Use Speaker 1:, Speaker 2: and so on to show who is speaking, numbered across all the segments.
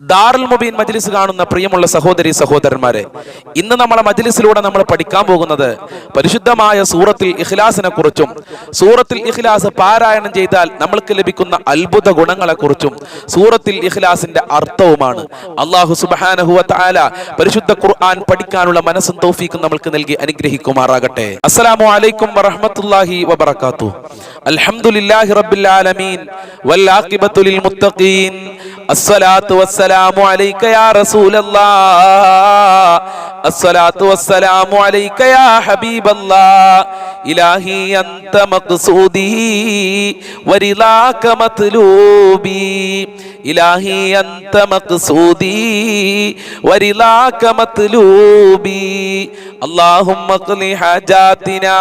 Speaker 1: ദാറുൽ മുബീൻ മജ്ലിസ് കാണുന്ന പ്രിയമുള്ള സഹോദരി സഹോദരന്മാരെ ഇന്ന് നമ്മളെ മജ്ലിസിലൂടെ നമ്മൾ പഠിക്കാൻ പോകുന്നത് പരിശുദ്ധമായ സൂറത്തിൽ ഇഖ്ലാസിനെ കുറിച്ചും സൂറത്തിൽ ഇഖ്ലാസ് പാരായണം ചെയ്താൽ നമ്മൾക്ക് ലഭിക്കുന്ന അത്ഭുത ഗുണങ്ങളെക്കുറിച്ചും സൂറത്തിൽ ഇഖ്ലാസിന്റെ അർത്ഥവുമാണ്. അള്ളാഹു സുബാനഹുവ താല പരിശുദ്ധ ഖുർആൻ പഠിക്കാനുള്ള മനസ്സും തോഫീക്കും നമ്മൾക്ക് നൽകി അനുഗ്രഹിക്കുമാറാകട്ടെ. അസ്സലാമു അലൈക്കും വറഹ്മത്തുള്ളാഹി വബർക്കാത്തു അൽഹംദുലില്ലാഹി റബ്ബിൽ ആലമീൻ. വൽ ആഖിബത്തു ലിൽ മുത്തഖീൻ. അസ്സലാത്തു വസ്സലാം അസ്സലാമു അലൈക്ക യാ റസൂലല്ലാഹ് الصلاة والسلام عليك يا حبيب الله. إلهي أنت مقصودي വരിലാക مطلوبي. إلهي أنت مقصودي വരിലാക مطلوبي. اللهم أقل حاجاتنا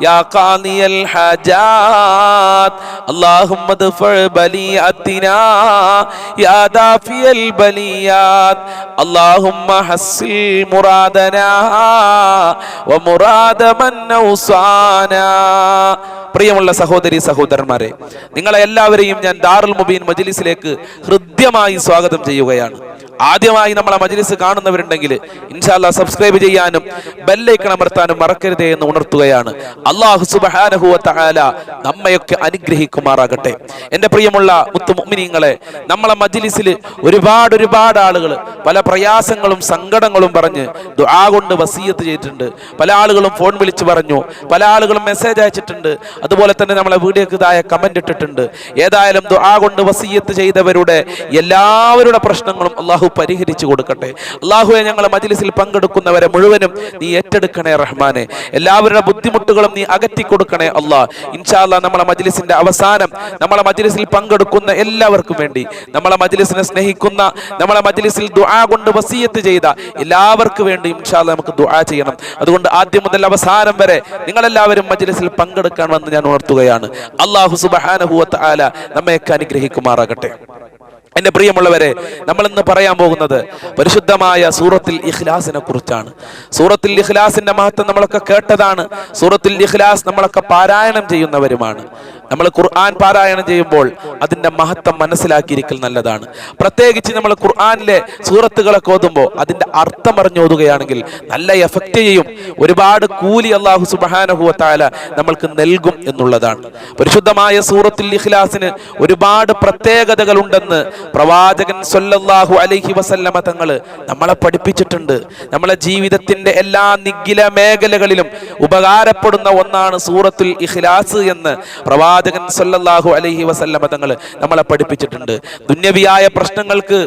Speaker 1: يا قاضي الحاجات. اللهم ادفع بلياتنا يا دافي البليات. اللهم حسن حصل مرادنا ومراد من اوصانا പ്രിയമുള്ള സഹോദരി സഹോദരന്മാരെ നിങ്ങളെ എല്ലാവരെയും ഞാൻ ദാറുൽ മുബീൻ മജ്ലിസിലേക്ക് ഹൃദ്യമായി സ്വാഗതം ചെയ്യുകയാണ് ആദ്യമായി നമ്മളെ മജ്ലിസ് കാണുന്നവരുണ്ടെങ്കിൽ ഇൻഷാല്ല സബ്സ്ക്രൈബ് ചെയ്യാനും ബെല്ലൈക്കൺ അമർത്താനും മറക്കരുതേ എന്ന് ഉണർത്തുകയാണ്. അള്ളാഹു സുബഹാനഹുവ തആല നമ്മയൊക്കെ അനുഗ്രഹിക്കുമാറാകട്ടെ. എന്റെ പ്രിയമുള്ള മുത്തു മുഅ്മിനീങ്ങളെ നമ്മളെ മജ്ലിസിൽ ഒരുപാട് ഒരുപാട് ആളുകൾ പല പ്രയാസങ്ങളും സങ്കടങ്ങളും പറഞ്ഞ് ദുആ കൊണ്ട് വസീയത്ത് ചെയ്തിട്ടുണ്ട്. പല ആളുകളും ഫോൺ വിളിച്ച് പറഞ്ഞു. പല ആളുകളും മെസ്സേജ് അയച്ചിട്ടുണ്ട്. അതുപോലെ തന്നെ നമ്മളെ വീഡിയോക്ക് ഇതായ കമന്റ് ഇട്ടിട്ടുണ്ട്. ഏതായാലും ദുആ കൊണ്ട് വസീയത്ത് ചെയ്തവരുടെ എല്ലാവരുടെ പ്രശ്നങ്ങളും അള്ളാഹു പരിഹരിച്ചു കൊടുക്കട്ടെ. അള്ളാഹുവെ ഞങ്ങളെ മജ്ലിസിൽ പങ്കെടുക്കുന്നവരെ മുഴുവനും നീ ഏറ്റെടുക്കണേ റഹ്മാനെ. എല്ലാവരുടെ ബുദ്ധിമുട്ടുകളും നീ അകറ്റി കൊടുക്കണേ അള്ളാഹ് ഇൻഷാല്ല നമ്മളെ മജ്ലിസിന്റെ അവസാനം നമ്മളെ മജ്ലിസിൽ പങ്കെടുക്കുന്ന എല്ലാവർക്കും വേണ്ടി നമ്മളെ മജ്ലിസിനെ സ്നേഹിക്കുന്ന നമ്മളെ മജ്ലിസിൽ ദുആ കൊണ്ട് വസീയത്ത് ചെയ്ത എല്ലാവർക്കും വേണ്ടി ഇൻഷാല്ല നമുക്ക് ദുആ ചെയ്യണം. അതുകൊണ്ട് ആദ്യം മുതൽ അവസാനം വരെ നിങ്ങളെല്ലാവരും മജ്ലിസിൽ പങ്കെടുക്കാൻ വന്ന് ഞാൻ ഉണർത്തുകയാണ് അള്ളാഹു സുബഹാനഹു വതആല നമ്മയൊക്കെ അനുഗ്രഹിക്കുമാറാകട്ടെ. എന്റെ പ്രിയമുള്ളവരെ നമ്മൾ ഇന്ന് പറയാൻ പോകുന്നത് പരിശുദ്ധമായ സൂറത്തിൽ ഇഖ്ലാസിനെ കുറിച്ചാണ്. സൂറത്തിൽ ഇഖ്ലാസിന്റെ മഹത്വം നമ്മളൊക്കെ കേട്ടതാണ്. സൂറത്തിൽ ഇഖ്ലാസ് നമ്മളൊക്കെ പാരായണം ചെയ്യുന്നവരുമാണ്. നമ്മൾ ഖുർആൻ പാരായണം ചെയ്യുമ്പോൾ അതിന്റെ മഹത്വം മനസ്സിലാക്കിയിരിക്കൽ നല്ലതാണ്. പ്രത്യേകിച്ച് നമ്മൾ ഖുർആനിലെ സൂറത്തുകളൊക്കെ ഓതുമ്പോൾ അതിന്റെ അർത്ഥം അറിഞ്ഞോതുകയാണെങ്കിൽ നല്ല എഫക്റ്റ് ചെയ്യും. ഒരുപാട് കൂലി അള്ളാഹു സുബാനഹുവത്തായ നമ്മൾക്ക് നൽകും എന്നുള്ളതാണ്. പരിശുദ്ധമായ സൂറത്തുൽ ഇഖ്ലാസിന് ഒരുപാട് പ്രത്യേകതകളുണ്ടെന്ന് പ്രവാചകൻ സൊല്ലാഹു അലൈഹി വസല്ലമ തങ്ങൾ നമ്മളെ പഠിപ്പിച്ചിട്ടുണ്ട്. നമ്മളെ ജീവിതത്തിന്റെ എല്ലാ നിഖില മേഖലകളിലും ഉപകാരപ്പെടുന്ന ഒന്നാണ് സൂറത്തുൽ ഇഖ്ലാസ് എന്ന് പ്രവാചകൻ സൊല്ലാഹു അലൈഹി വസല്ലമ തങ്ങൾ നമ്മളെ പഠിപ്പിച്ചിട്ടുണ്ട്. ദുന്യവിയായ പ്രശ്നങ്ങൾക്ക്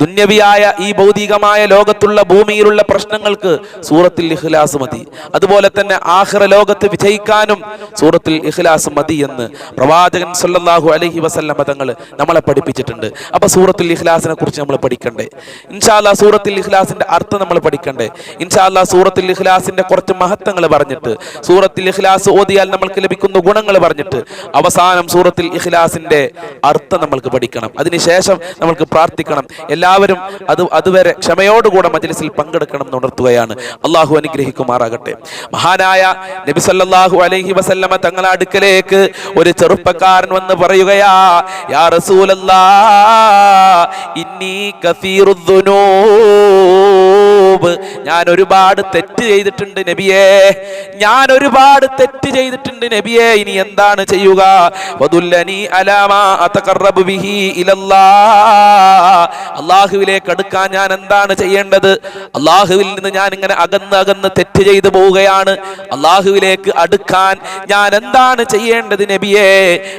Speaker 1: ദുന്യവിയായ ഈ ഭൗതികമായ ലോകത്തുള്ള ഭൂമിയിലുള്ള പ്രശ്നങ്ങൾക്ക് സൂറത്തിൽ ഇഖ്ലാസ് മതി. അതുപോലെ തന്നെ ആഖിറ ലോകത്ത് വിജയിക്കാനും സൂറത്തിൽ ഇഖ്ലാസ് മതി എന്ന് പ്രവാചകൻ സല്ലാഹു അലഹി വസല്ലമ തങ്ങൾ നമ്മളെ പഠിപ്പിച്ചിട്ടുണ്ട്. അപ്പൊ സൂറത്തുൽ ഇഖ്ലാസിനെ കുറിച്ച് നമ്മൾ പഠിക്കണ്ടേ? ഇൻഷാല്ല സൂറത്തുൽ ഇഖ്ലാസിന്റെ അർത്ഥം നമ്മൾ പഠിക്കണ്ടേ? ഇൻഷാല്ല സൂറത്തുൽ ഇഖ്ലാസിന്റെ കുറച്ച് മഹത്വങ്ങൾ പറഞ്ഞിട്ട് സൂറത്തുൽ ഇഖ്ലാസ് ഓതിയാൽ നമ്മൾക്ക് ലഭിക്കുന്ന ഗുണങ്ങൾ പറഞ്ഞിട്ട് അവസാനം സൂറത്തുൽ ഇഖ്ലാസിന്റെ അർത്ഥം നമ്മൾക്ക് പഠിക്കണം. അതിനുശേഷം നമ്മൾക്ക് പ്രാർത്ഥിക്കണം. എല്ലാവരും അത് അതുവരെ ക്ഷമയോടുകൂടെ മജ്ലിസിൽ പങ്കെടുക്കണം എന്ന് ഉണർത്തുകയാണ്. അള്ളാഹു അനുഗ്രഹിക്കുമാറാകട്ടെ. മഹാനായ നബി സല്ലാഹു അലൈഹി വസല്ലമ തങ്ങളെ അടുക്കലേക്ക് ഒരു ചെറുപ്പക്കാരൻ വന്ന് പറയുകയാ യാ ഞാൻ ഒരുപാട് തെറ്റ് ചെയ്തിട്ടുണ്ട് നബിയേ. ഞാൻ ഒരുപാട് തെറ്റ് ചെയ്തിട്ടുണ്ട് നബിയേ. ഇനി എന്താണ് ചെയ്യുക? അലാമാ ഇലല്ലാഹ്. അള്ളാഹുവിലേക്ക് അടുക്കാൻ ഞാൻ എന്താണ് ചെയ്യേണ്ടത്? അള്ളാഹുവിൽ നിന്ന് ഞാൻ ഇങ്ങനെ അകന്ന് അകന്ന് തെറ്റ് ചെയ്തു പോവുകയാണ്. അള്ളാഹുവിലേക്ക് അടുക്കാൻ ഞാൻ എന്താണ് ചെയ്യേണ്ടത് നബിയേ?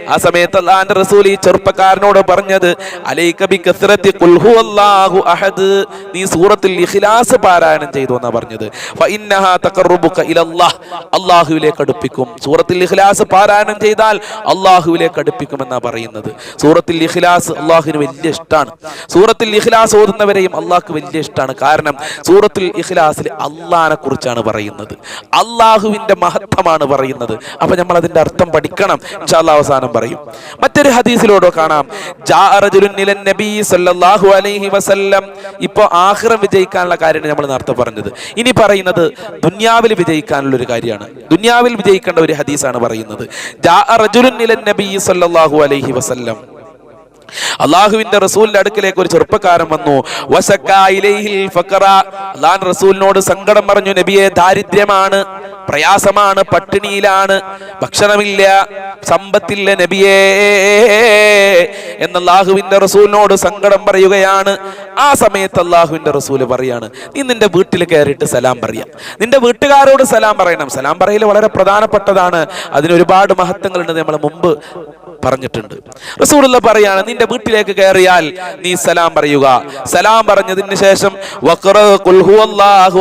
Speaker 1: ആ സമയത്ത് അള്ളാഹാന്റെ റസൂൽ ഈ ചെറുപ്പക്കാരനോട് പറഞ്ഞത് അലൈക ബി കസ്റത്തി ഖുൽ ഹുവല്ലാഹു അഹദ്. നീ സൂറത്തുൽ ഇഖ്ലാസ് പാരായണം ചെയ്തു എന്നാ പറഞ്ഞത്. ഫഇന്നഹാ തഖർറുബുക ഇലല്ലാഹ്. അള്ളാഹുവിലേക്ക് അടുപ്പിക്കും. സൂറത്തുൽ ഇഖ്ലാസ് പാരായണം ചെയ്താൽ അള്ളാഹുവിലേക്ക് അടുപ്പിക്കും എന്നാ പറയുന്നത്. സൂറത്തുൽ ഇഖ്ലാസ് അള്ളാഹുവിന് വലിയ ഇഷ്ടമാണ് സൂറത്തുൽ ഇഖ്ലാസ് ഓതുന്നവരെയും അള്ളാഹ്ക്ക് വലിയ ഇഷ്ടമാണ് കാരണം സൂറത്തുൽ ഇഖ്ലാസിൽ അള്ളാഹിനെ കുറിച്ചാണ് പറയുന്നത്. അള്ളാഹുവിന്റെ മഹത്വമാണ് പറയുന്നത്. അപ്പൊ നമ്മൾ അതിന്റെ അർത്ഥം പഠിക്കണം. ഇൻഷാല്ലാ അവസാനം പറയും. മറ്റൊരു ഹദീസിലൂടെ കാണാം. ഇപ്പൊ ആഖിറം വിജയിക്കാനുള്ള കാര്യമാണ് നമ്മൾ നേരത്തെ പറഞ്ഞത്. ഇനി പറയുന്നത് ദുന്യാവിൽ വിജയിക്കാനുള്ള ഒരു കാര്യമാണ്. ദുന്യാവിൽ വിജയിക്കേണ്ട ഒരു ഹദീസാണ് പറയുന്നത്. ജാ റജുലുൻ ഇലൻ നബി സല്ലല്ലാഹു അലൈഹി വസല്ലം. അള്ളാഹുവിന്റെ റസൂലിന്റെ അടുക്കിലേക്ക് ഒരു ചെറുപ്പക്കാരൻ വന്നു. അള്ളാൻ റസൂലിനോട് സങ്കടം പറഞ്ഞു നബിയെ ദാരിദ്ര്യമാണ് പ്രയാസമാണ് പട്ടിണിയിലാണ് ഭക്ഷണമില്ല സമ്പത്തില്ല നബിയേ. എന്ന അള്ളാഹുവിന്റെ റസൂലിനോട് സങ്കടം പറയുകയാണ്. ആ സമയത്ത് അള്ളാഹുവിന്റെ റസൂൽ പറയാണ് നീ നിന്റെ വീട്ടിൽ കയറിയിട്ട് സലാം പറയാം. നിന്റെ വീട്ടുകാരോട് സലാം പറയണം. സലാം പറയൽ വളരെ പ്രധാനപ്പെട്ടതാണ്. അതിന് ഒരുപാട് മഹത്വങ്ങളുണ്ട് നമ്മൾ മുമ്പ്. പറഞ്ഞിട്ടുണ്ട്. റസൂലുള്ള പറയാണ് നിന്റെ വീട്ടിലേക്ക് കയറിയാൽ നീ സലാം പറയുക. സലാം പറഞ്ഞതിന് ശേഷം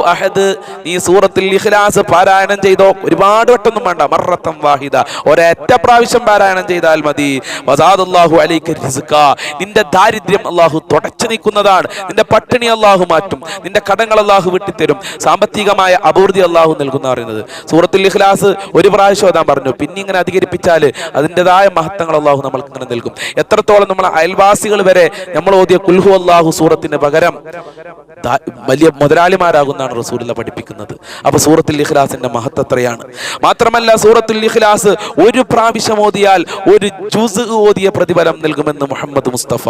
Speaker 1: അഹദ്. നീ സൂറത്തുൽ ഇഖ്ലാസ് പാരായണം ചെയ്തോ? ഒരുപാട് വട്ടൊന്നും വേണ്ട. മറത്തം വാഹിദ. ഒരൊറ്റ പ്രാവശ്യം പാരായണം ചെയ്താൽ മതി. വസാദുല്ലാഹു അലൈക റിസ്ക നിന്റെ ദാരിദ്ര്യം അള്ളാഹു തുടച്ചു നീക്കുന്നതാണ്. നിന്റെ പട്ടിണി അള്ളാഹു മാറ്റും. നിന്റെ കടങ്ങൾ അള്ളാഹു വിട്ടിത്തരും. സാമ്പത്തികമായ അഭിവൃദ്ധി അള്ളാഹു നൽകുന്ന പറയുന്നത്. സൂറത്തുൽ ഇഖ്ലാസ് ഒരു പ്രാവശ്യം ഓതാൻ പറഞ്ഞു. പിന്നെ ഇങ്ങനെ അധികരിപ്പിച്ചാൽ അതിന്റെതായ മഹത്വങ്ങൾ അള്ളാഹു നമ്മൾക്ക് ഇങ്ങനെ നൽകും. എത്രത്തോളം നമ്മൾ അയൽവാസികൾ വരെ നമ്മൾ ഓതിയ കുൽഹു അള്ളാഹു സൂറത്തിന് പകരം വലിയ മുതലാളിമാരാകുന്നതാണ് റസൂലുള്ള പഠിപ്പിക്കുന്നത്. അപ്പൊ സൂറത്തുൽ ഇഖ്ലാസിന്റെ മഹത്വം എത്രയാണ്? മാത്രമല്ല സൂറത്തുൽ ഇഖ്ലാസ് ഒരു പ്രാവശ്യം ഓതിയാൽ ഒരു ജുസ് ഓതിയ പ്രതിഫലം നൽകുമെന്ന് മുഹമ്മദ് മുസ്തഫ.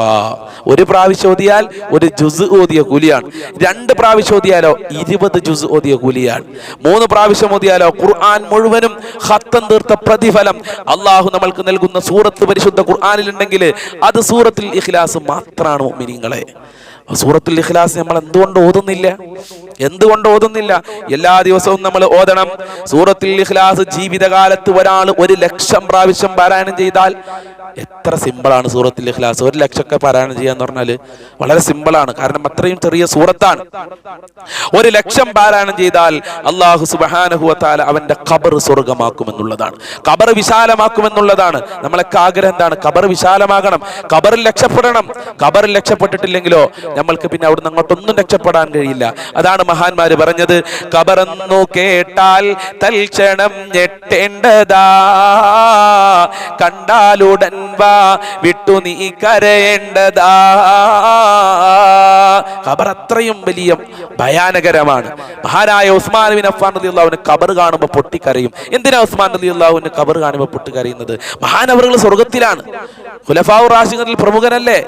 Speaker 1: ഒരു പ്രാവശ്യം ഓതിയാൽ ഒരു ജുസ് ഓതിയ കൂലിയാണ്. രണ്ട് പ്രാവശ്യം ഓതിയാലോ ഇരുപത് ജുസ് ഓതിയ കൂലിയാണ്. മൂന്ന് പ്രാവശ്യം ഓതിയാലോ ഖുർആൻ മുഴുവനും ഹത്തം തീർത്ത പ്രതിഫലം അള്ളാഹു നമ്മൾക്ക് നൽകുന്ന സൂറത്ത് പരിശുദ്ധ ഖുർആാനിലുണ്ടെങ്കിൽ അത് സൂറത്തിൽ ഇഖ്ലാസ് മാത്രമാണ് മിനിങ്ങളെ സൂറത്തുൽ ഇഖ്ലാസ് നമ്മൾ എന്തുകൊണ്ട് ഓതുന്നില്ല? എന്തുകൊണ്ട് ഓതുന്നില്ല? എല്ലാ ദിവസവും നമ്മൾ ഓതണം. സൂറത്തുൽ ഇഖ്ലാസ് ജീവിതകാലത്ത് ഒരാൾ ഒരു ലക്ഷം പ്രാവശ്യം പാരായണം ചെയ്താൽ എത്ര സിമ്പിളാണ് സൂറത്തുൽ ഇഖ്ലാസ്. ഒരു ലക്ഷമൊക്കെ പാരായണം ചെയ്യാന്ന് പറഞ്ഞാൽ വളരെ സിമ്പിളാണ് കാരണം അത്രയും ചെറിയ സൂറത്താണ്. ഒരു ലക്ഷം പാരായണം ചെയ്താൽ അള്ളാഹു സുബാനഹുവത്താല അവന്റെ ഖബർ സ്വർഗമാക്കുമെന്നുള്ളതാണ് ഖബർ വിശാലമാക്കുമെന്നുള്ളതാണ്. നമ്മളൊക്കെ ആഗ്രഹം എന്താണ്? ഖബർ വിശാലമാകണം. ഖബറിൽ രക്ഷപ്പെടണം. ഖബറിൽ രക്ഷപ്പെട്ടിട്ടില്ലെങ്കിലോ നമ്മൾക്ക് പിന്നെ അവിടുന്ന് അങ്ങോട്ടൊന്നും രക്ഷപ്പെടാൻ കഴിയില്ല. അതാണ് മഹാന്മാര് പറഞ്ഞത്. കബറന്നു കേട്ടാൽ തൽക്ഷണം ഞെട്ടേണ്ടതാ. കണ്ടാലുടൻ വാ വിട്ടു നീ കരയേണ്ടതാ. ഖബർ അത്രയും വലിയ ഭയാനകരമാണ്. മഹാനായ ഉസ്മാൻ ബിൻ അഫ്ഫാൻ അള്ളാഹുവിന് കബർ കാണുമ്പോൾ പൊട്ടിക്കരയും. എന്തിനാ ഉസ്മാൻ റളിയല്ലാഹു അൻഹു കബർ കാണുമ്പോൾ പൊട്ടിക്കരയുന്നത്? മഹാനവറുകൾ സ്വർഗത്തിലാണ് ഖുലഫാഉർ റാഷിദീനിൽ പ്രമുഖനല്ലേ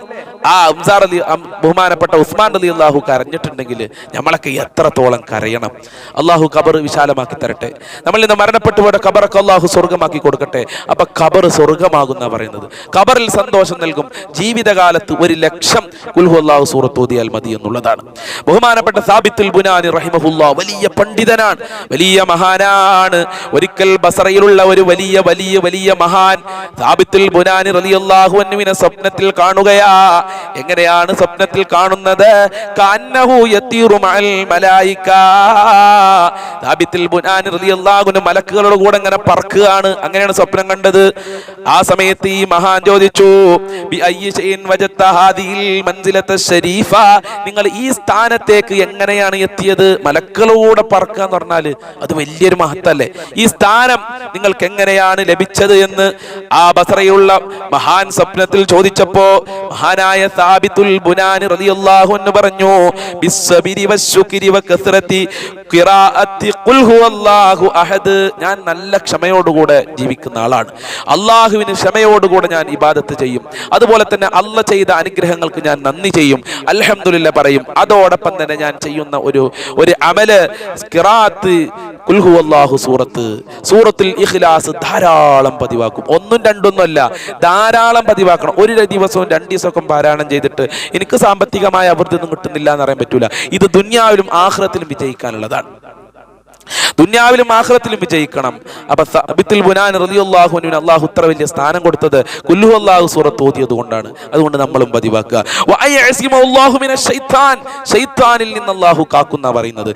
Speaker 1: ആ അംസാർ അലി ബഹുമാനപ്പെട്ട ഉസ്മാൻ അലി അള്ളാഹു കരഞ്ഞിട്ടുണ്ടെങ്കിൽ നമ്മളൊക്കെ എത്രത്തോളം കരയണം. അള്ളാഹു ഖബർ വിശാലമാക്കി തരട്ടെ. നമ്മൾ ഇന്ന് മരണപ്പെട്ടു പോയ ഖബറൊക്കെ അള്ളാഹു സ്വർഗമാക്കി കൊടുക്കട്ടെ. അപ്പൊ ഖബർ സ്വർഗമാകുന്ന പറയുന്നത്. ഖബറിൽ സന്തോഷം നൽകും. ജീവിതകാലത്ത് ഒരു ലക്ഷം കുൽഹു അള്ളാഹു സൂറത്തോതിയാൽ മതി എന്നുള്ളതാണ്. ബഹുമാനപ്പെട്ട സാബിത്തുൽ ബുനാനി റഹിമഹുല്ല വലിയ പണ്ഡിതനാണ്. വലിയ മഹാനാണ്. ഒരിക്കൽ ബസറയിലുള്ള ഒരു വലിയ വലിയ വലിയ മഹാൻ സാബിത്തുൽ ബുനാനി റലിയല്ലാഹു അൻഹുവിനെ സ്വപ്നത്തിൽ കാണുകയാ. എങ്ങനെയാണ് സ്വപ്നത്തിൽ കാണുന്നത്? മലക്കുകളുടെ കൂടെ ഇങ്ങനെ പറക്കുകയാണ്. അങ്ങനെയാണ് സ്വപ്നം കണ്ടത്. ആ സമയത്ത് ഈ മഹാൻ ചോദിച്ചു നിങ്ങൾ ഈ സ്ഥാനത്തേക്ക് എങ്ങനെയാണ് എത്തിയത്? മലക്കളൂടെ പറക്കുക എന്ന് പറഞ്ഞാൽ അത് വലിയൊരു മഹത്തല്ലേ? ഈ സ്ഥാനം നിങ്ങൾക്ക് എങ്ങനെയാണ് ലഭിച്ചത് എന്ന് ആ ബസറയുള്ള മഹാൻ സ്വപ്നത്തിൽ ചോദിച്ചപ്പോ മഹാനായ സാബിത്തുൽ ബുനാനി റളിയല്ലാഹു അൻഹു പറഞ്ഞു ബിസ്സബിരി വശുക്രി വകസ്റതി ഖിറാഅത്തി ഖുൽ ഹുവല്ലാഹു അഹദ്. ഞാൻ നല്ല ക്ഷമയോടുകൂടെ ജീവിക്കുന്ന ആളാണ്. അള്ളാഹുവിന് ക്ഷമയോടുകൂടെ ഞാൻ ഇബാദത്ത് ചെയ്യും. അതുപോലെ തന്നെ അല്ല ചെയ്ത അനുഗ്രഹങ്ങൾക്ക് ഞാൻ നന്ദി ചെയ്യും. അൽഹംദുലില്ല പറയും അതോടൊപ്പം തന്നെ ഞാൻ ചെയ്യുന്ന ഒരു ഒരു അമൽ ഖിറാഅത്ത് ഖുൽ ഹുവല്ലാഹു സൂറത്ത്. സൂറത്തുൽ ഇഖ്ലാസ് ധാരാളം പതിവാക്കും. ഒന്നും രണ്ടൊന്നും അല്ല ധാരാളം പതിവാക്കണം. ഒരു ദിവസവും രണ്ട് ദിവസമൊക്കെ പാരായണം ചെയ്തിട്ട് എനിക്ക് സാമ്പത്തികമായ അഭിവൃദ്ധി ഒന്നും കിട്ടുന്നില്ല എന്ന് പറയാൻ പറ്റൂല. ഇത് ദുന്യാവിലും ആഹ്റത്തിലും വിജയിക്കാനുള്ളതാണ്. ദുന്യാവിലും ആഖിറത്തിലും വിജയിക്കണം. അപ്പൊ സബിത്തുൽ ബുനാൻ റളിയല്ലാഹു അള്ളാഹു ഇത്ര വലിയ സ്ഥാനം കൊടുത്തത് കുല്ലു അള്ളാഹു സൂറത്ത് ഓതിയത് കൊണ്ടാണ്. അതുകൊണ്ട് നമ്മളും പതിവാക്കുക. നിന്ന് കാക്കുന്ന പറയുന്നത്.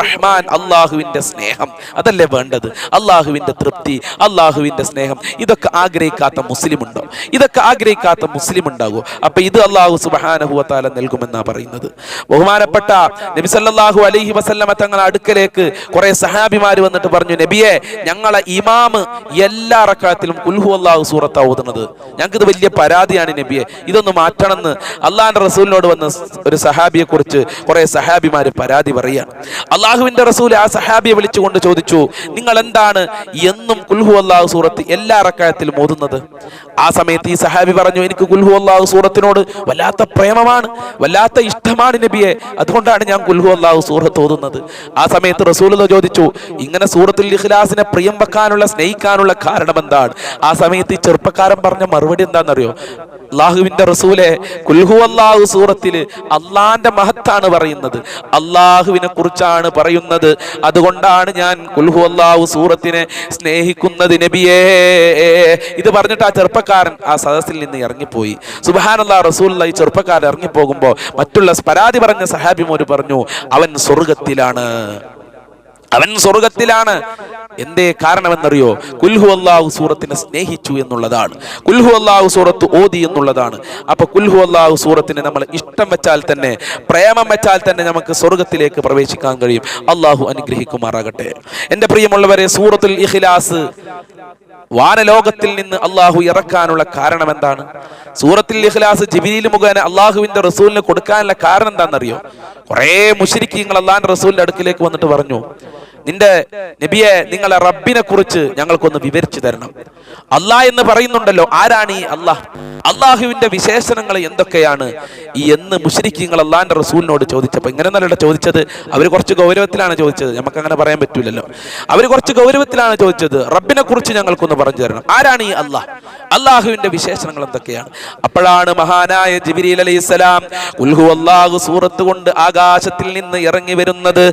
Speaker 1: റഹ്മാൻ അള്ളാഹുവിന്റെ സ്നേഹം. അതല്ലേ വേണ്ടത്? അള്ളാഹുവിന്റെ തൃപ്തി അള്ളാഹുവിന്റെ സ്നേഹം. ഇതൊക്കെ ആഗ്രഹിക്കാത്ത മുസ്ലിം ഉണ്ടോ ഇതൊക്കെ ആഗ്രഹിക്കാത്ത മുസ്ലിം ഉണ്ടാകുമോ അപ്പൊ ഇത് അള്ളാഹു സുബ്ഹാനഹു നൽകുമെന്നാണ് നൽകുമെന്നാ പറയുന്നത്. ബഹുമാനപ്പെട്ട നബിസല്ലാഹു അലൈഹി വസല്ലമ തങ്ങളുടെ അടുക്കലേക്ക് കുറെ സഹാബിമാര് വന്നിട്ട് പറഞ്ഞു നബിയെ ഞങ്ങളെ ഇമാമ് എല്ലാ റക്കാത്തിലും കുൽഹു അള്ളാഹു സൂറത്താ ഓതുന്നത്. ഞങ്ങൾക്ക് ഇത് വലിയ പരാതിയാണ് നബിയെ. ഇതൊന്ന് മാറ്റണമെന്ന് അള്ളാഹിന്റെ റസൂലിനോട് വന്ന ഒരു സഹാബിയെ കുറിച്ച് കുറെ സഹാബിമാര് പരാതി പറയുകയാണ് അള്ളാഹുവിന്റെ റസൂൽ ആ സഹാബിയെ വിളിച്ചുകൊണ്ട് ചോദിച്ചു നിങ്ങൾ എന്താണ് എന്നും കുൽഹു അള്ളാഹു സൂറത്ത് എല്ലാ റക്കായത്തിലും ഓതുന്നത്? ആ സമയത്ത് ഈ സഹാബി പറഞ്ഞു എനിക്ക് കുൽഹു അള്ളാഹു സൂറത്തിനോട് വല്ലാത്ത പ്രേമമാണ് വല്ലാത്ത ഇഷ്ടമാണ് നബിയെ. അതുകൊണ്ടാണ് ഞാൻ കുൽഹു അള്ളാഹു സൂറത്ത് ഓതുന്നത്. ആ സമയത്ത് റസൂൽ ചോദിച്ചു ഇങ്ങനെ സൂറത്തുൽ ഇഖ്ലാസിനെ പ്രിയം വെക്കാനുള്ള സ്നേഹിക്കാനുള്ള കാരണം എന്താണ്? ആ സമയത്ത് ഈ ചെറുപ്പക്കാരൻ പറഞ്ഞ മറുപടി എന്താണെന്നറിയോ? അള്ളാഹുവിന്റെ റസൂലെ കുൽഹു അള്ളാഹു സൂറത്തിൽ അള്ളാന്റെ മഹത്താണ് പറയുന്നത്. അള്ളാഹുവിനെ കുറിച്ചാണ് പറയുന്നത്. അതുകൊണ്ടാണ് ഞാൻ കുൽഹു അള്ളാഹു സൂറത്തിനെ സ്നേഹിക്കുന്നത് നബിയേ. ഇത് പറഞ്ഞിട്ട് ആ ചെറുപ്പക്കാരൻ ആ സദസ്സിൽ നിന്ന് ഇറങ്ങിപ്പോയി. സുബാനുള്ള റസൂൽ ഈ ചെറുപ്പക്കാരൻ ഇറങ്ങിപ്പോകുമ്പോൾ മറ്റുള്ള പരാതി പറഞ്ഞ സഹാബിമോര് പറഞ്ഞു അവൻ സ്വർഗത്തിലാണ് അവൻ സ്വർഗത്തിലാണ് എന്തേ കാരണമെന്നറിയോ? കുൽഹു അള്ളാഹു സൂറത്തിനെ സ്നേഹിച്ചു എന്നുള്ളതാണ്. കുൽഹു അള്ളാഹു സൂറത്ത് ഓതി എന്നുള്ളതാണ്. അപ്പൊ കുൽഹു അള്ളാഹു സൂറത്തിനെ നമ്മൾ ഇഷ്ടം വെച്ചാൽ തന്നെ പ്രേമം വെച്ചാൽ തന്നെ നമുക്ക് സ്വർഗത്തിലേക്ക് പ്രവേശിക്കാൻ കഴിയും. അള്ളാഹു അനുഗ്രഹിക്കുമാറാകട്ടെ. എന്റെ പ്രിയമുള്ളവരെ സൂറത്തുൽ ഇഖ്ലാസ് വാനലോകത്തിൽ നിന്ന് അള്ളാഹു ഇറക്കാനുള്ള കാരണം എന്താണ് സൂറത്തിൽ ഇഖ്ലാസ് ജിബിരിയിൽ മുഖേന അള്ളാഹുവിന്റെ റസൂലിന് കൊടുക്കാനുള്ള കാരണം എന്താണെന്നറിയോ? കുറേ മുഷരിക്കീങ്ങൾ അള്ളാഹിന്റെ റസൂലിന്റെ അടുക്കിലേക്ക് വന്നിട്ട് പറഞ്ഞു. നിന്റെ നബിയെ നിങ്ങളെ റബ്ബിനെ കുറിച്ച് ഞങ്ങൾക്കൊന്ന് വിവരിച്ചു തരണം. അള്ളാഹ് എന്ന് പറയുന്നുണ്ടല്ലോ ആരാണ് ഈ അള്ളാഹ് അള്ളാഹുവിന്റെ വിശേഷണങ്ങൾ എന്തൊക്കെയാണ്? ഈ എന്ന് മുഷരിക്കീങ്ങൾ അള്ളാഹിന്റെ റസൂലിനോട് ചോദിച്ചപ്പോൾ ഇങ്ങനെ നല്ല ചോദിച്ചത്. അവർ കുറച്ച് ഗൗരവത്തിലാണ് ചോദിച്ചത്. നമുക്ക് അങ്ങനെ പറയാൻ പറ്റൂലല്ലോ. അവർ കുറച്ച് ഗൗരവത്തിലാണ് ചോദിച്ചത്. റബ്ബിനെ കുറിച്ച് ഞങ്ങൾക്കൊന്ന് പറഞ്ഞു തരണം. ആരാണ് ഈ അള്ളാഹ് അള്ളാഹുവിന്റെ വിശേഷണങ്ങൾ എന്തൊക്കെയാണ്? അപ്പോഴാണ് മഹാനായ ജിബിരി അലൈഹി സ്വലാം ഉൽഹു അള്ളാഹു സൂറത്ത് കൊണ്ട് ആകാശത്തിൽ നിന്ന് ഇറങ്ങി വരുന്നത്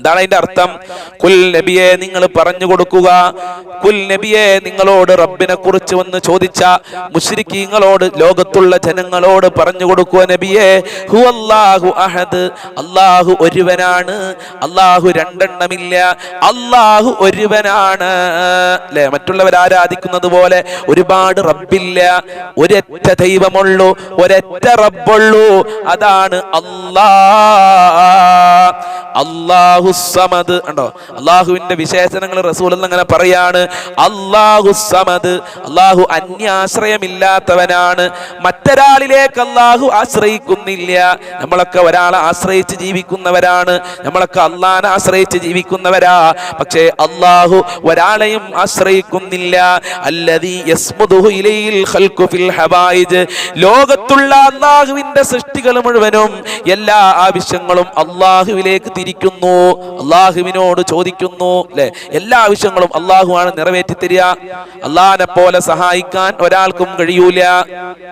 Speaker 1: എന്താണ് അതിന്റെ അർത്ഥം? കുൽ നബിയെ നിങ്ങൾ പറഞ്ഞു കൊടുക്കുക. കുൽ നബിയെ നിങ്ങളോട് റബ്ബിനെ കുറിച്ച് വന്ന് ചോദിച്ച മുശ്രിക്കീങ്ങളോട് ലോകത്തുള്ള ജനങ്ങളോട് പറഞ്ഞു കൊടുക്കുക നബിയെ. ഹു അല്ലാഹു അഹദ്. അല്ലാഹു ഒരുവനാണ്. അല്ലാഹു രണ്ടെണ്ണമില്ല. അല്ലാഹു ഒരുവനാണ്. അല്ലെ? മറ്റുള്ളവർ ആരാധിക്കുന്നത് പോലെ ഒരുപാട് റബ്ബില്ല. ഒരൊറ്റ ദൈവമുള്ളൂ. ഒരൊറ്റ റബ്ബുള്ളൂ. അതാണ് അല്ലാ അള്ളാഹു സമദ് ഉണ്ടോ അള്ളാഹുവിന്റെ വിശേഷണങ്ങൾ റസൂൽ അങ്ങനെ പറയാണ്. അള്ളാഹു സമദ് അള്ളാഹു അന്യാശ്രയമില്ലാത്തവനാണ്. മറ്റൊരാളിലേക്ക് അള്ളാഹു ആശ്രയിക്കുന്നില്ല. നമ്മളൊക്കെ ഒരാളെ ആശ്രയിച്ച് ജീവിക്കുന്നവരാണ്. നമ്മളൊക്കെ അള്ളാഹനെ ആശ്രയിച്ച് ജീവിക്കുന്നവരാ. പക്ഷേ അള്ളാഹു ഒരാളെയും ആശ്രയിക്കുന്നില്ല. ഹവായിജ്. ലോകത്തുള്ള അള്ളാഹുവിന്റെ സൃഷ്ടികൾ മുഴുവനും എല്ലാ ആവശ്യങ്ങളും അള്ളാഹുവിലേക്ക് തിരിക്കുന്നു. അള്ളാഹുവിനോട് ചോദിക്കുന്നു അല്ലെ എല്ലാ ആവശ്യങ്ങളും അള്ളാഹു ആണ് നിറവേറ്റി തരിക. അള്ളാഹിനെ പോലെ സഹായിക്കാൻ ഒരാൾക്കും കഴിയൂല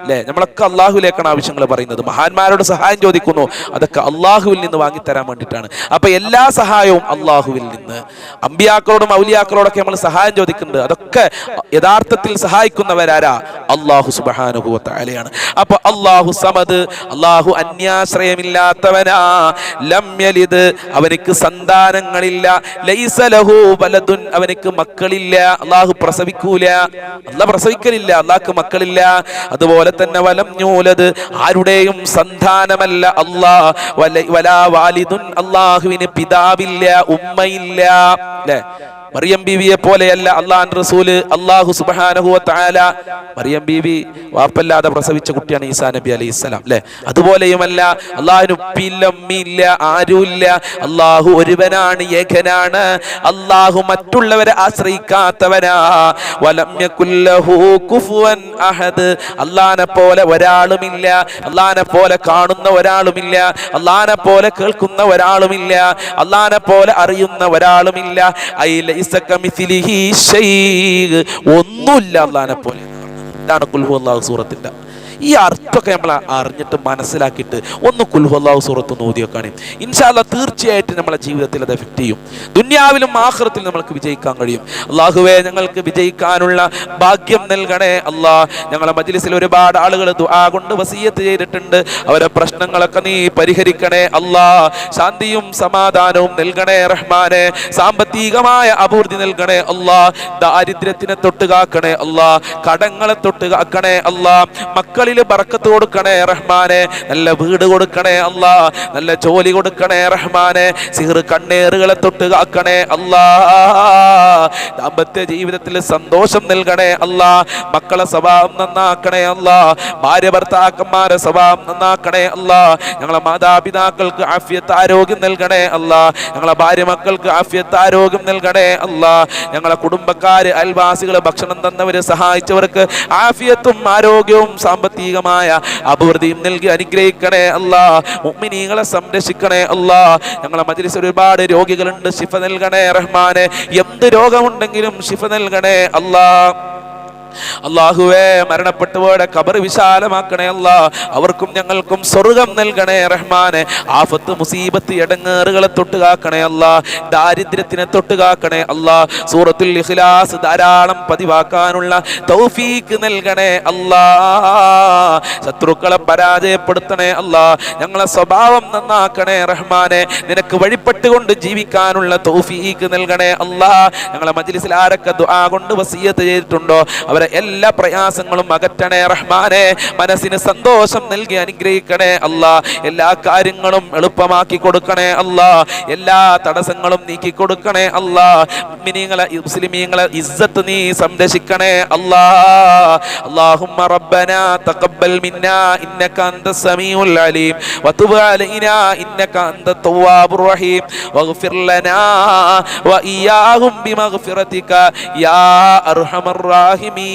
Speaker 1: അല്ലെ നമ്മളൊക്കെ അള്ളാഹുലേക്കാണ് ആവശ്യങ്ങൾ പറയുന്നത്. മഹാന്മാരോട് സഹായം ചോദിക്കുന്നു. അതൊക്കെ അള്ളാഹുവിൽ നിന്ന് വാങ്ങിത്തരാൻ വേണ്ടിയിട്ടാണ്. അപ്പൊ എല്ലാ സഹായവും അള്ളാഹുവിൽ നിന്ന്. അമ്പിയാക്കളോടും ഔലിയാക്കളോടൊക്കെ നമ്മൾ സഹായം ചോദിക്കുന്നുണ്ട്. അതൊക്കെ യഥാർത്ഥത്തിൽ സഹായിക്കുന്നവരാരാ? അള്ളാഹു സുബാനുഭവത്താലെയാണ് അപ്പൊ അള്ളാഹു സമദ് അള്ളാഹു അന്യാശ്രയമില്ലാത്തവനാ. ലം യലിദ് അവനിക്ക് സന്താനങ്ങളില്ല. ലൈസലഹു വലതുൻ അവനക്ക് മക്കളില്ല. അള്ളാഹു പ്രസവിക്കൂല. അല്ലാഹു പ്രസവിക്കലില്ല. അള്ളാഹ്ക്ക് മക്കളില്ല. അതുപോലെ തന്നെ വലം ഞൂലത് ആരുടെയും സന്താനമല്ല അള്ളാഹ് വലാ വാലിദുൻ അള്ളാഹുവിന് പിതാവില്ല ഉമ്മയില്ല. അല്ലേ? മറിയം ബീവിയെ പോലെയല്ല അള്ളാൻ റസൂൽ. അള്ളാഹു സുബാനഹു താല മറിയം ബീവി വാപ്പല്ലാതെ പ്രസവിച്ച കുട്ടിയാണ് ഈസാ നബി അലൈഹി സ്വലാം. അല്ലെ? അതുപോലെയുമല്ല അള്ളാഹിന് ഉപ്പില്ല ഉമ്മിയില്ല ആരുമില്ല. അള്ളാഹു ഒരുവനാണ് ഏകനാണ്. അള്ളാഹു മറ്റുള്ളവരെ ആശ്രയിക്കാത്തവനാ. അഹദ്. അള്ളാനെ പോലെ ഒരാളുമില്ല. അള്ളാനെ പോലെ കാണുന്ന ഒരാളുമില്ല. അള്ളാനെ പോലെ കേൾക്കുന്ന ഒരാളുമില്ല. അള്ളാനെ പോലെ അറിയുന്ന ഒരാളുമില്ല. ഒന്നുമില്ല അള്ളാനെ പോലെ. ഇതാണ് കുൽഹു അള്ളാഹു സൂറത്തിന്റെ ഈ അർത്ഥമൊക്കെ നമ്മൾ അറിഞ്ഞിട്ട് മനസ്സിലാക്കിയിട്ട് ഒന്ന് കുൽഹുല്ലാഹു സൂറത്ത് നോദിയൊക്കെയാണ് ഇൻഷാല്ല തീർച്ചയായിട്ടും നമ്മളെ ജീവിതത്തിൽ അത് എഫക്റ്റ് ചെയ്യും. ദുന്യാവിലും ആഹ്റത്തിൽ നമ്മൾക്ക് വിജയിക്കാൻ കഴിയും. അള്ളാഹുവെ ഞങ്ങൾക്ക് വിജയിക്കാനുള്ള ഭാഗ്യം നൽകണേ അല്ലാ. ഞങ്ങളെ മജ്ലിസിൽ ഒരുപാട് ആളുകൾ ദുആ കൊണ്ട് വസീയത്ത് ചെയ്തിട്ടുണ്ട്. അവരെ പ്രശ്നങ്ങളൊക്കെ നീ പരിഹരിക്കണേ അല്ലാ. ശാന്തിയും സമാധാനവും നൽകണേ റഹ്മാനെ. സാമ്പത്തികമായ അഭിവൃദ്ധി നൽകണേ അല്ലാ. ദാരിദ്ര്യത്തിനെ തൊട്ട് കാക്കണേ അല്ലാ. കടങ്ങളെ തൊട്ട് കാക്കണേ അല്ലാ മക്കളിൽ ബറക്കത്ത് കൊടുക്കണേ റഹ്മാനെ. നല്ല വീട് കൊടുക്കണേ അല്ലാ. നല്ല ജോലി കൊടുക്കണേ റഹ്മാനെ. സിഹർ കണ്ണേറുകളെ തൊട്ട് കാക്കണേ അല്ലാ. ദാമ്പത്യ ജീവിതത്തിൽ സന്തോഷം നൽകണേ അല്ലാ. മക്കളെ സ്വഭാവം നന്നാക്കണേ അല്ലാ. ഭാര്യ ഭർത്താക്കന്മാരെ സ്വഭാവം നന്നാക്കണേ അല്ലാ. ഞങ്ങളെ മാതാപിതാക്കൾക്ക് ആഫ്യത്ത് ആരോഗ്യം നൽകണേ അല്ലാ. ഞങ്ങളെ ഭാര്യ മക്കൾക്ക് ആഫ്യത്ത് ആരോഗ്യം നൽകണേ അല്ലാ. ഞങ്ങളെ കുടുംബക്കാര് അയൽവാസികൾ ഭക്ഷണം തന്നവര് സഹായിച്ചവർക്ക് ആഫിയത്തും ആരോഗ്യവും സാമ്പത്തികമായ അഭിവൃദ്ധിയും നൽകി അനുഗ്രഹിക്കണേ അല്ലാ. മുഅ്മിനീങ്ങളെ സംരക്ഷിക്കണേ അല്ലാ. ഞങ്ങളെ മജിലിസ് ഒരുപാട് രോഗികളുണ്ട്. ശിഫ നൽകണേ റഹ്മാനെ. എന്ത് രോഗമുണ്ടെങ്കിലും ശിഫ നൽകണേ അല്ലാ. അള്ളാഹുവേ മരണപ്പെട്ടവരുടെ കബർ വിശാലമാക്കണേ അല്ല. അവർക്കും ഞങ്ങൾക്കും സ്വർഗം നൽകണേ റഹ്മാനെ. ആഫത്ത് മുസീബത്ത് ഇടങ്ങേറുകളെ തൊട്ട് കാക്കണേ അല്ലാ. ദാരിദ്ര്യത്തിനെ തൊട്ട് കാക്കണേ അല്ലാ. സൂറത്തുൽ ഇഖ്ലാസ് ധാരാളം പതിവാക്കാനുള്ള തൗഫീക്ക് നൽകണേ അല്ലാ. ശത്രുക്കളെ പരാജയപ്പെടുത്തണേ അല്ല. ഞങ്ങളെ സ്വഭാവം നന്നാക്കണേ റഹ്മാനെ. നിനക്ക് വഴിപ്പെട്ടുകൊണ്ട് ജീവിക്കാനുള്ള തൗഫീക്ക് നൽകണേ അല്ലാ. ഞങ്ങളെ മജ്ലിസിൽ ആരൊക്കെ ദുആ കൊണ്ട് വസീയത്ത് ചെയ്തിട്ടുണ്ടോ? അവരെ എല്ലാ പ്രയാസങ്ങളും അകറ്റണേ റഹ്മാനെ മനസ്സിന് സന്തോഷം നൽകി അനുഗ്രഹിക്കണേ അല്ലാ എല്ലാ കാര്യങ്ങളും എളുപ്പമാക്കി കൊടുക്കണേ അല്ലാ എല്ലാ തടസ്സങ്ങളും നീക്കി കൊടുക്കണേ അല്ലാ മുഅ്മിനീങ്ങളെ മുസ്ലിമീങ്ങളെ ഇസ്സത്ത് നീ സംരക്ഷിക്കണേ അല്ലാ اللهم ربنا تقبل منا انك انت السميع العليم وتب علينا انك انت التواب الرحيم واغفر لنا واياهم بمغفرتك يا ارحم الراحمين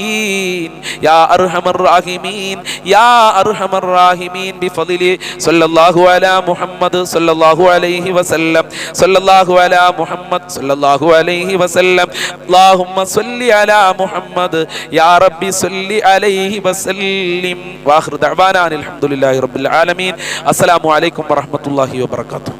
Speaker 1: يا ارحم الراحمين يا ارحم الراحمين بفضل صلى الله على محمد صلى الله عليه وسلم صلى الله على محمد صلى الله عليه وسلم اللهم صل على محمد يا ربي صل عليه وسلم واخر دعوانا ان الحمد لله رب العالمين السلام عليكم ورحمه الله وبركاته